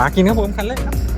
มากินครับผมคันแรกครับ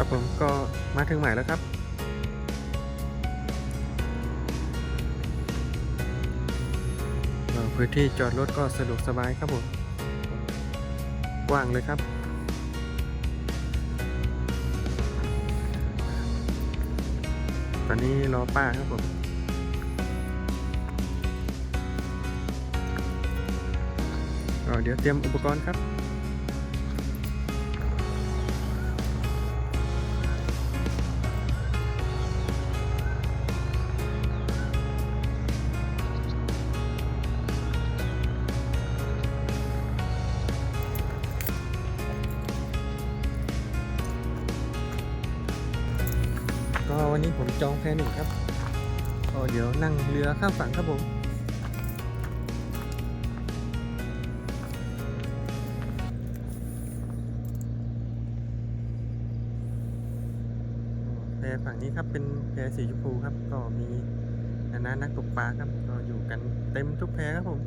ครับผมก็มาถึงใหมายแล้วครับ พื้นที่จอดรถก็สะดวกสบายครับผม กว้างเลยครับตอนนี้รอป้าครับผมก็เดี๋ยวเตรียมอุปกรณ์ครับ วันนี้ผมจองแพหนึ่งครับก็เดี๋ยวนั่งเรือข้ามฝั่งครับผมแพฝั่งนี้ครับเป็นแพสีชมพูครับ ก็มีนานานักตกปลาครับ ก็อยู่กันเต็มทุกแพครับผม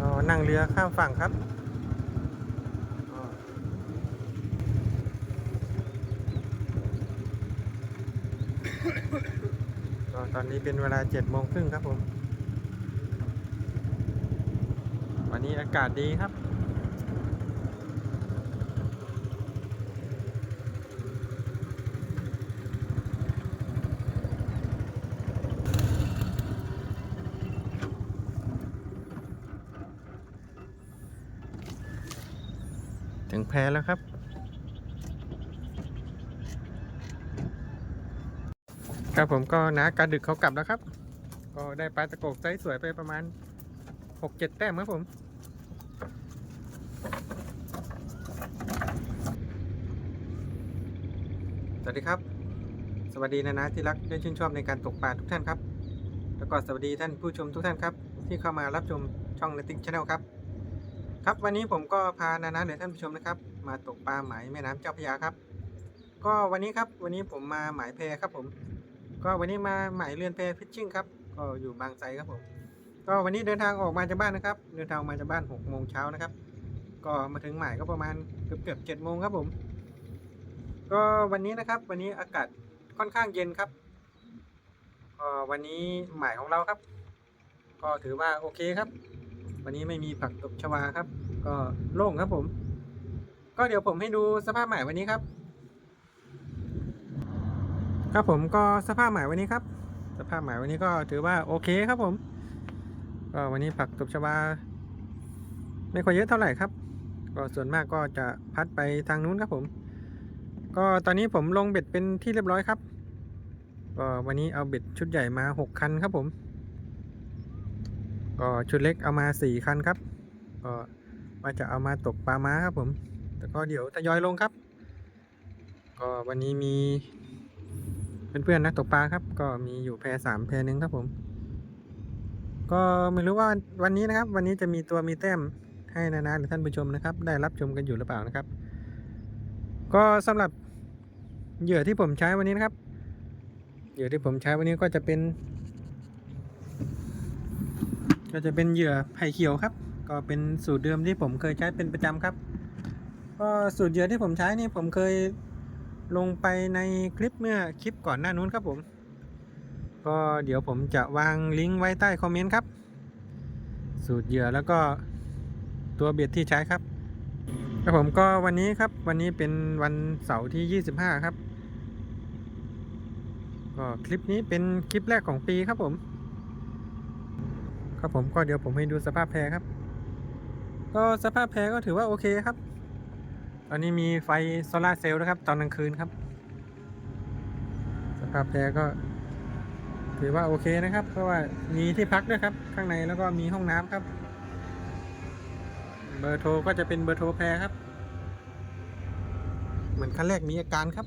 ก็นั่งเรือข้ามฝั่งครับตอนนี้เป็นเวลาเจ็ดโมงครึ่งครับผม วันนี้อากาศดีครับ แพแล้วครับ ครับผมก็นะการดึกเขากลับแล้วครับ ก็ได้ปลาตะโกกไซส์สวยไปประมาณ6-7แต้มครับผม สวัสดีครับ สวัสดีนะนะที่รักได้ชื่นชอบในการตกปลาทุกท่านครับ แล้วก็สวัสดีท่านผู้ชมทุกท่านครับ ที่เข้ามารับชมช่องนติกชาแนลครับ ครับวันนี้ผมก็พานานาหรือท่านผู้ชมนะครับ มาตกปลาหมายแม่น้ำเจ้าพระยาครับ ก็วันนี้ครับวันนี้ผมมาหมายแพครับผม ก็วันนี้มาหมายเรือนแพฟิชชิ่งครับก็อยู่บางไทรครับผมก็วันนี้เดินทางออกมาจากบ้านนะครับ เดินทางมาจากบ้าน6โมงเช้านะครับ ก็มาถึงหมายก็ประมาณเกือบเกือบเจ็ดโมงครับผม ก็วันนี้นะครับ วันนี้อากาศค่อนข้างเย็นครับก็วันนี้หมายของเราครับ ก็ถือว่าโอเคครับ วันนี้ไม่มีผักตบชวาครับ ก็โล่งครับผม ก็เดี๋ยวผมให้ดูสภาพใหมายวันนี้ครับ ครับผมก็สภาพใหมายวันนี้ครับ สภาพใหมายวันนี้ก็ถือว่าโอเคครับผม ก็วันนี้ผักตบชวา ไม่ค่อยเยอะเท่าไหร่ครับ ก็ส่วนมากก็จะพัดไปทางนู้นครับผม ก็ตอนนี้ผมลงเบ็ดเป็นที่เรียบร้อยครับก็วันนี้เอาเบ็ดชุดใหญ่มาหกคันครับผม ก็ชุดเล็กเอามาสี่คันครับ ก็ว่าจะเอามาตกปลาม้าครับผม แต่ก็เดี๋ยวทยอยลงครับ ก็วันนี้มีเพื่อนๆนักตกปลาครับ ก็มีอยู่แพสามแพหนึ่งครับผม ก็ไม่รู้ว่าวันนี้นะครับ วันนี้จะมีตัวมีแต้มให้นานาหรือท่านผู้ชมนะครับ ได้รับชมกันอยู่หรือเปล่านะครับ ก็สำหรับเหยื่อที่ผมใช้วันนี้นะครับ เหยื่อที่ผมใช้วันนี้ก็จะเป็น ก็จะเป็นเหยื่อไผ่เขียวครับ ก็เป็นสูตรเดิมที่ผมเคยใช้เป็นประจำครับก็สูตรเหยื่อที่ผมใช้นี่ผมเคยลงไปในคลิปเมื่อคลิปก่อนหน้านู้นครับผม ก็เดี๋ยวผมจะวางลิงก์ไว้ใต้คอมเมนต์ครับ สูตรเหยื่อแล้วก็ตัวเบ็ดที่ใช้ครับครับผมก็วันนี้ครับวันนี้เป็นวันเสาร์ที่ 25 ครับ ก็คลิปนี้เป็นคลิปแรกของปีครับผม ครับผมก็เดี๋ยวผมให้ดูสภาพแพรครับ ก็สภาพแพรก็ถือว่าโอเคครับ ตอนนี้มีไฟโซลาเซลล์นะครับ ตอนกลางคืนครับ สภาพแพรก็ ถือว่าโอเคนะครับ เพราะว่ามีที่พักด้วยครับ ข้างในแล้วก็มีห้องน้ำครับ เบอร์โทรก็จะเป็นเบอร์โทรแพรครับ เหมือนคันแรกมีอาการครับ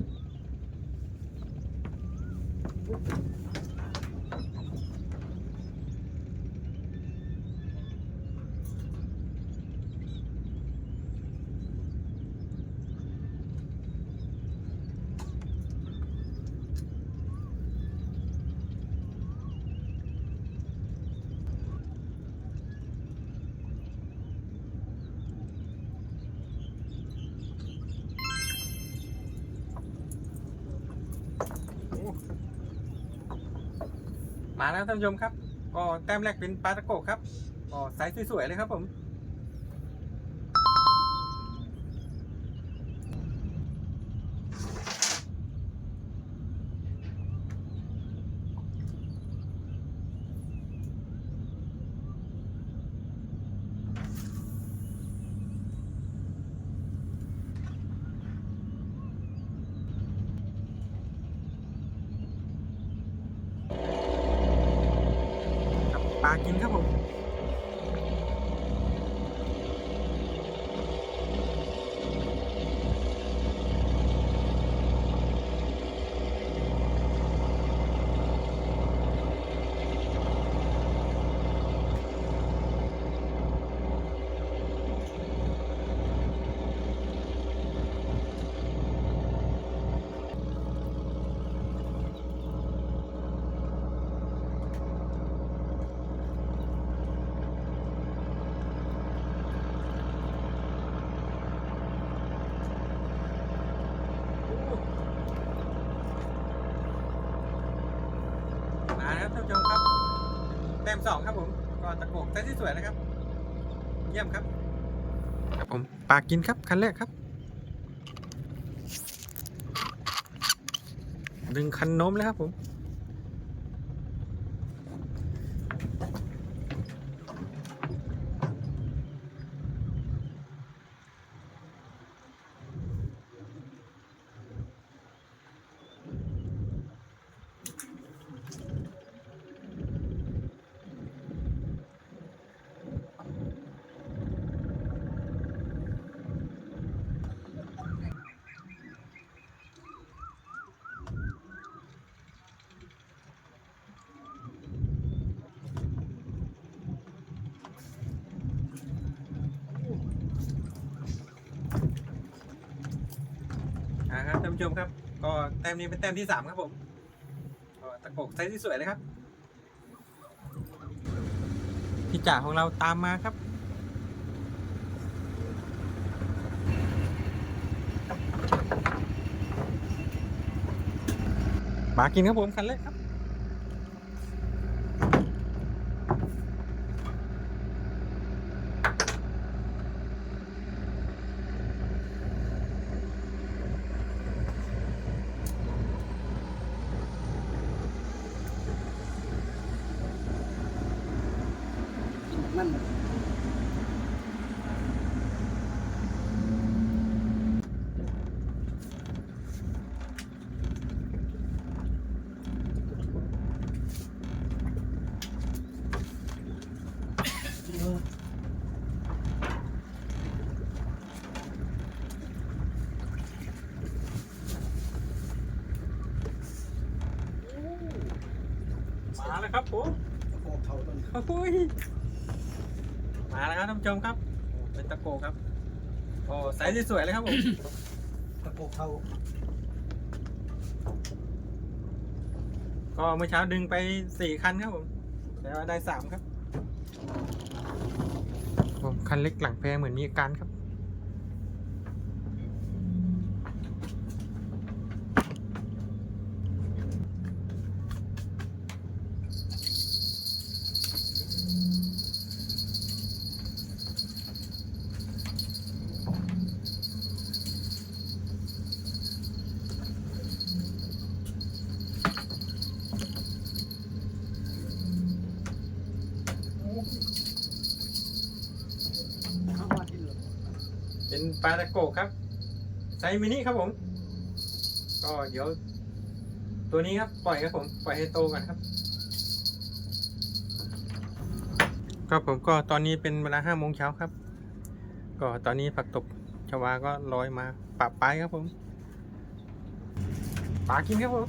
มาแล้วท่านผู้ชมครับ ก็แต้มแรกเป็นปลาตะโกกครับก็ไซส์สวยๆเลยครับผม ปลากินครับผม มาแล้วท่านผู้ชมครับ แต้ มสองครับผมก็ตะโกกไซส์ที่สวยนะครับ เยี่ยมครับ ครับผมปากินครับคันแรกครับ ดึงคันโน้มเลยครับผม ผู้ชมครับ ก็แต้มนี้เป็นแต้มที่สามครับผมก็ตะโกกไซส์ที่สวยเลยครับพี่จ่าของเราตามมาครับมากินครับผมคันเล็กครับ มัน ค โอ้ ยมาแล้วครับท่านผู้ชมครับโอ้เป็นตะโกครับโอ้ไซส์ที่สวยเลยครับผม ตะโกเข้าก็เมื่อเช้าดึงไปสี่คันครับผม แต่ว่าได้สามครับผมคันเล็กหลังแพเหมือนมีอาการครับ ลาตะโกครับไซส์มินิครับผม ก็เดี๋ยว ตัวนี้ครับปล่อยครับผม ปล่อยให้โตก่อนครับก็ผมก็ตอนนี้เป็นเวลาห้าโมงเช้าครับ ก็ตอนนี้ผักตบชวาก็ลอยมาปะปลายครับผมปลากินครับผม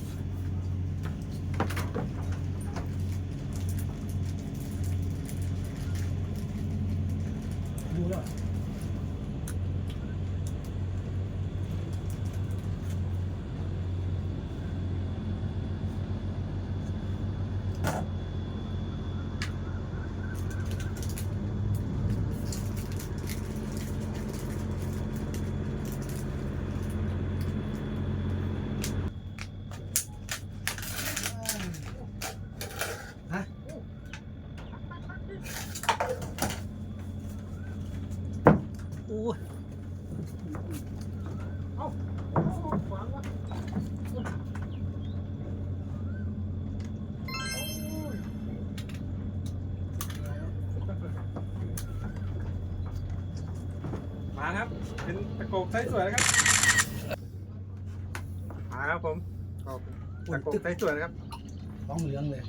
ดูแล้ว ฮะโอ้ย มาครับ เป็นตะ โกไซส์สวยแล้วครับมาครับผมก็ตะโกไซส์สวยนะครับท้องเหลืองเลย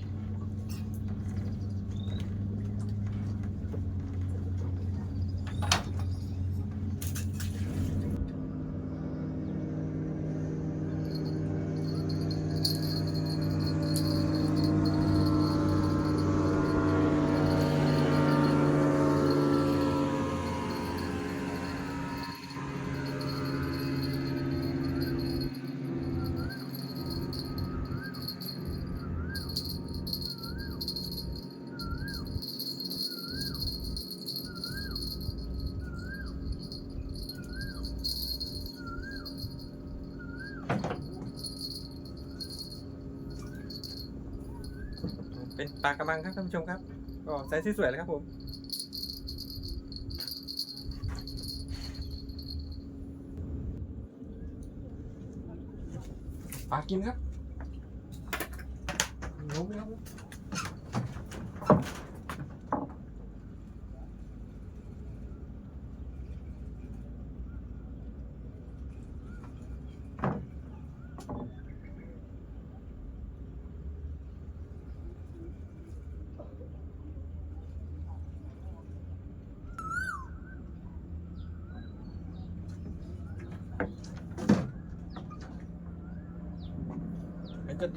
เป็นปลากระมังครับท่านผู้ชมครับ ก็ไซส์สวยๆเลยครับผมปลากินครับงงครับ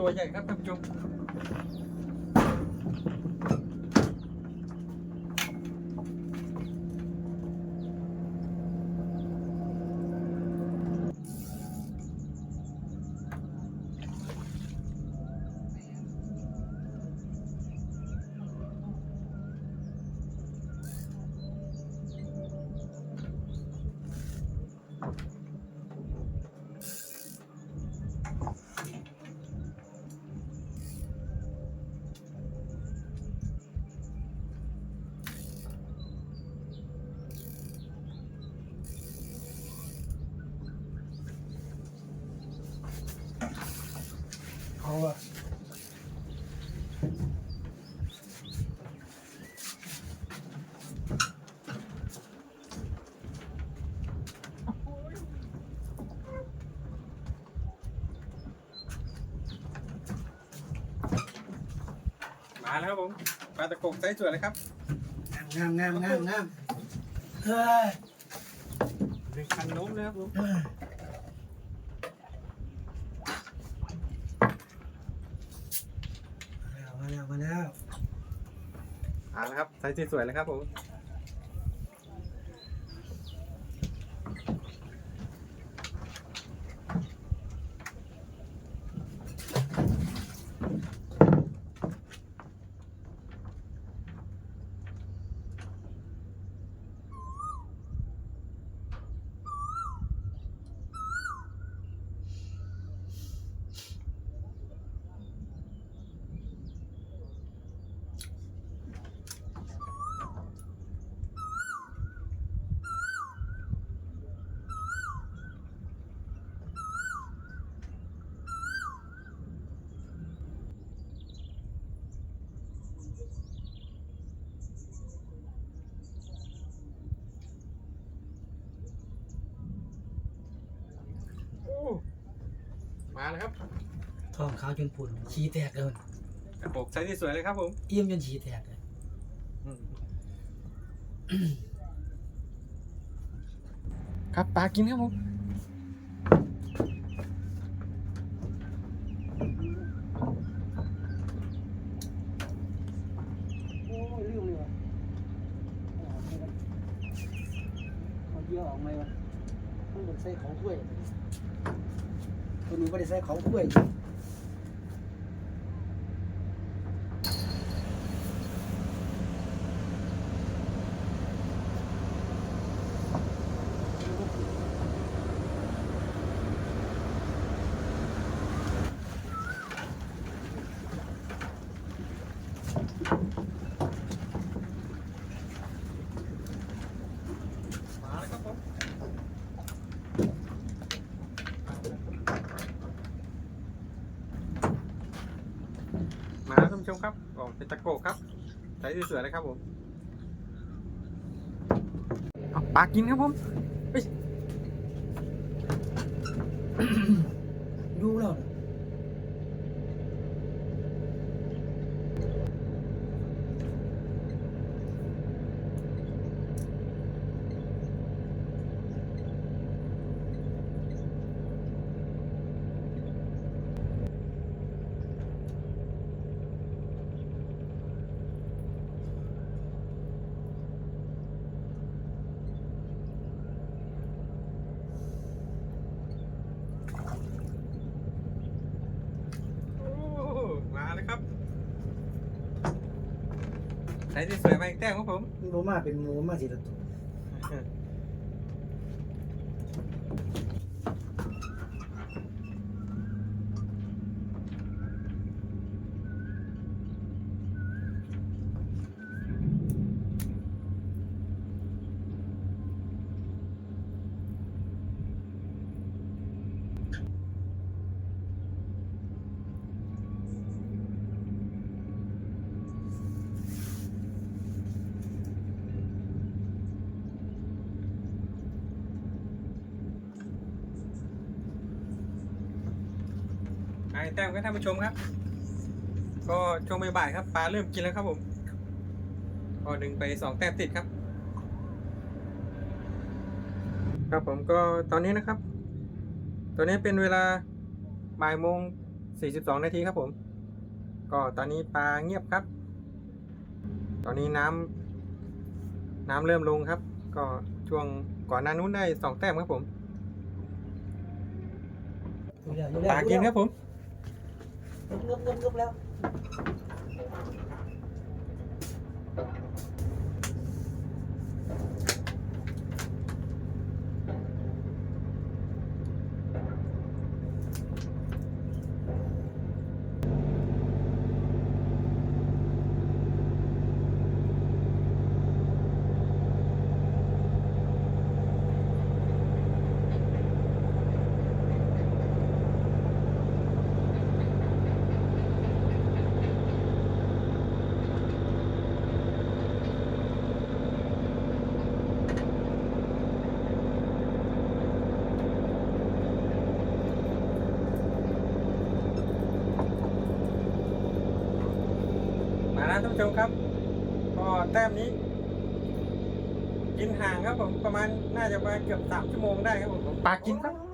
ตัวใหญ่ครับท่านผู้ชม มาแล้วครับผมปลาตะโกไซส์สวยเลยครับงามงามงามงามเฮ้ยหนึ่งคันโน้มเลยครับผมเฮ้ยมาแล้วมาแล้วมาแล้วอ่าแล้วครับไซส์สวยๆเลยครับผม แล้วครับท้องขาวจนปุ่นขี้แตกเลยมันกระโปรงไซส์สวยๆเลยครับผม เอี่ยมจนขี้แตกเลยครับปลากินครับผมโอ้ยลืมเลยว่ะเอาเยอะออกไหมวะมันเป็นใส่ของถ้วย ตัวนี้ไม่ได้ใส่ของถ้วย มาแล้วครับผมมาแล้วท่านผู้ชมครับอ๋อเป็นตะโกกครับไซ ส์สวยๆเลยครับผมเอาปลากินครับผมเฮ้ย ดูแล้วนะ โอ้มาแล้วครับไซ ส์สวยๆมาอีกแต้มครับผมมันบ่มาเป็นหมูมาสิละตัว แต้มครับท่านผู้ชมครับ ก็ช่วงบ่ายๆครับปลาเริ่มกินแล้วครับผมก็ดึงไปสองแต้มติดครับ ครับผมก็ตอนนี้นะครับ ตอนนี้เป็นเวลาบ่ายโมงสี่สิบสองนาทีครับผม ก็ตอนนี้ปลาเงียบครับ ตอนนี้น้ำน้ำเริ่มลงครับ ก็ช่วงก่อนหน้านู้นได้สองแต้มครับผมปลากินครับผม งึบเงึบเงึบแล้ว ชมครับก็แต้มนี้ กินห่างครับผมประมาณน่าจะประมาณเกือบสามชั่วโมงได้ครับผมปากกินครับ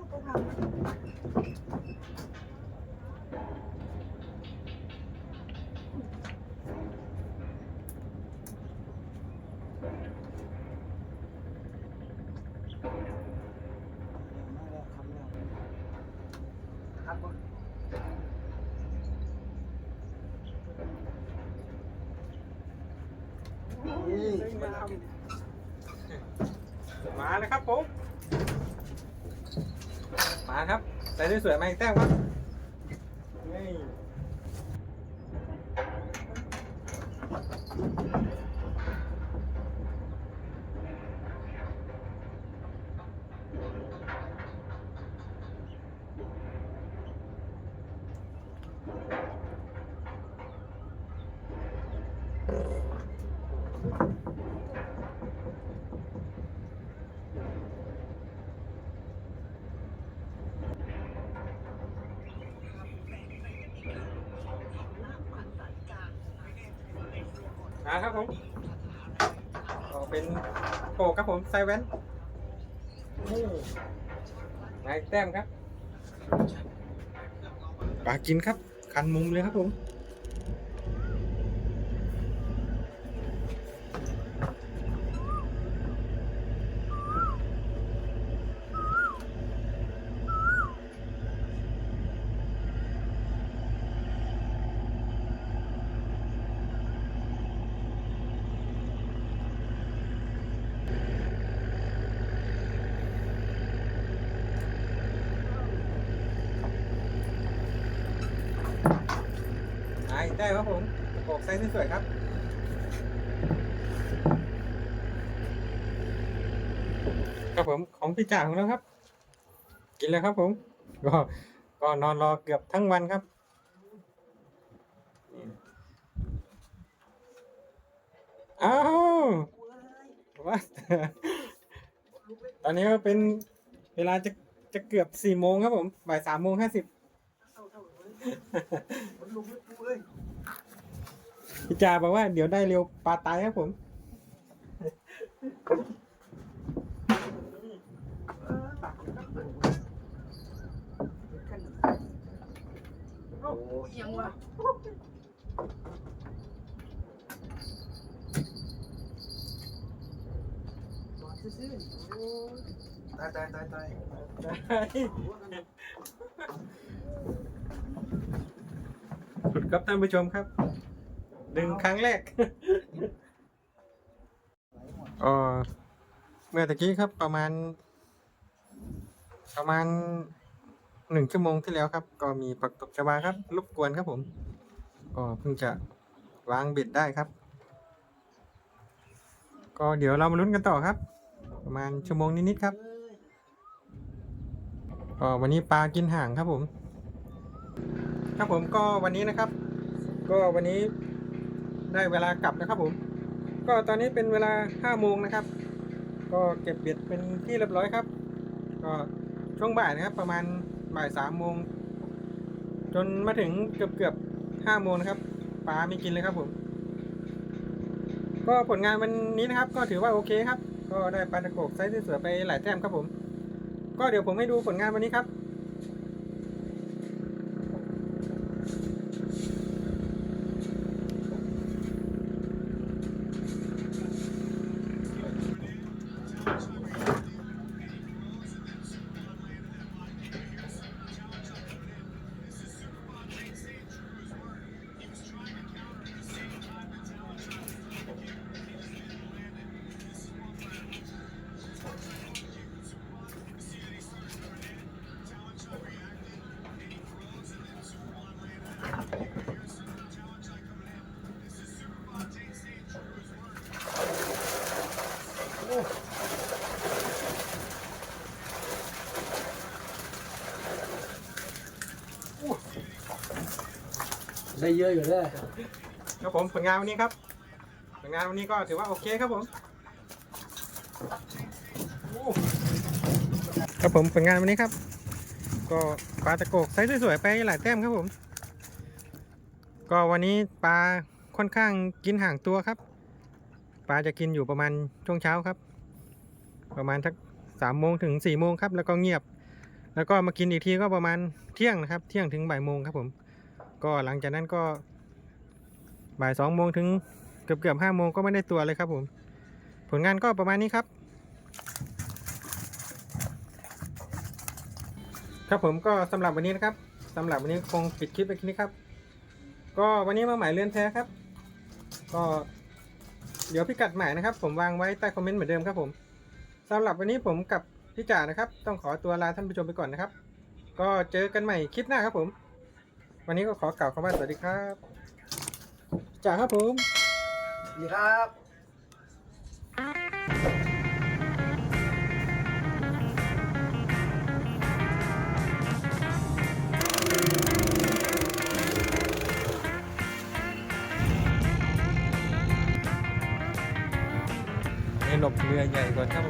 มาเลยครับผม มาครับใส่ได้สวยไหมาอีกแต้มครับนี่มาครับผมก็เป็นโปก ครับผมไซแวนนี่มาอีกแต้มครับปลากินครับ คันมุมเลยครับผม ไอ้ได้ครับผมโอกไซส์สวยๆครับ ครับ พี่จ่าของเราครับ กินแล้วครับผม ก็ก็นอนรอเกือบทั้งวันครับอ้าวว่าตอนนี้ก็เป็นเวลาจะจะเกือบสี่โมงครับผมบ่ายสามโมงห้าสิบพี่จ่าบอกว่าเดี๋ยวได้เร็วปลาตายครับผม ตักโอ้ยังวะบอดซื่อๆโอ้ตายตายตายตาย สุดครับท่านผู้ชมครับดึงครั้งแรกเออเมื่อตะกี้ครับประมาณ ประมาณหนึ่งชั่วโมงที่แล้วครับ ก็มีปักตกชวาครับรบกวนครับผมก็เพิ่งจะวางเบ็ดได้ครับ ก็เดี๋ยวเรามาลุ้นกันต่อครับ ประมาณชั่วโมงนิดๆครับ ก็วันนี้ปลากินห่างครับผม ครับผมก็วันนี้นะครับ ก็วันนี้ได้เวลากลับนะครับผม ก็ตอนนี้เป็นเวลาห้าโมงนะครับ ก็เก็บเบ็ดเป็นที่เรียบร้อยครับ ก็ช่วงบ่ายนะครับ ประมาณบ่ายสามโมงจนมาถึงเกือบเกือบห้าโมงนะครับปลาไม่กินเลยครับผม ก็ผลงานวันนี้นะครับ ก็ถือว่าโอเคครับ ก็ได้ปลาตะโกกไซส์สวยๆไปหลายแต้มครับผม ก็เดี๋ยวผมให้ดูผลงานวันนี้ครับ ได้เยอะอยู่แล้วครับผมผลงานวันนี้ครับ ผลงานวันนี้ก็ถือว่าโอเคครับผมครับผมผลงานวันนี้ครับ ก็ปลาตะโกกไซส์สวยๆไปหลายแต้มครับผม ก็วันนี้ปลาค่อนข้างกินห่างตัวครับ ปลาจะกินอยู่ประมาณช่วงเช้าครับ ประมาณทักสามโมงถึงสี่โมงครับ แล้วก็เงียบ แล้วก็มากินอีกทีก็ประมาณเที่ยงนะครับ เที่ยงถึงบ่ายโมงครับผม ก็หลังจากนั้นก็บ่ายสองโมงถึงเกือบเกือบห้าโมงก็ไม่ได้ตัวเลยครับผม ผลงานก็ประมาณนี้ครับ ครับผมก็สำหรับวันนี้นะครับ สำหรับวันนี้คงปิดคลิปไปแค่นี้ครับ ก็วันนี้มาหมายเลื่อนแท้ครับ ก็เดี๋ยวพิกัดหมายนะครับ ผมวางไว้ใต้คอมเมนต์เหมือนเดิมครับผมสำหรับวันนี้ผมกับพี่จ่านะครับ ต้องขอตัวลาท่านผู้ชมไปก่อนนะครับ ก็เจอกันใหม่คลิปหน้าครับผม วันนี้ก็ขอกล่าวคำว่าสวัสดีครับจ่าครับผม สวัสดีครับหลบเรือใหญ่กว่าถ้า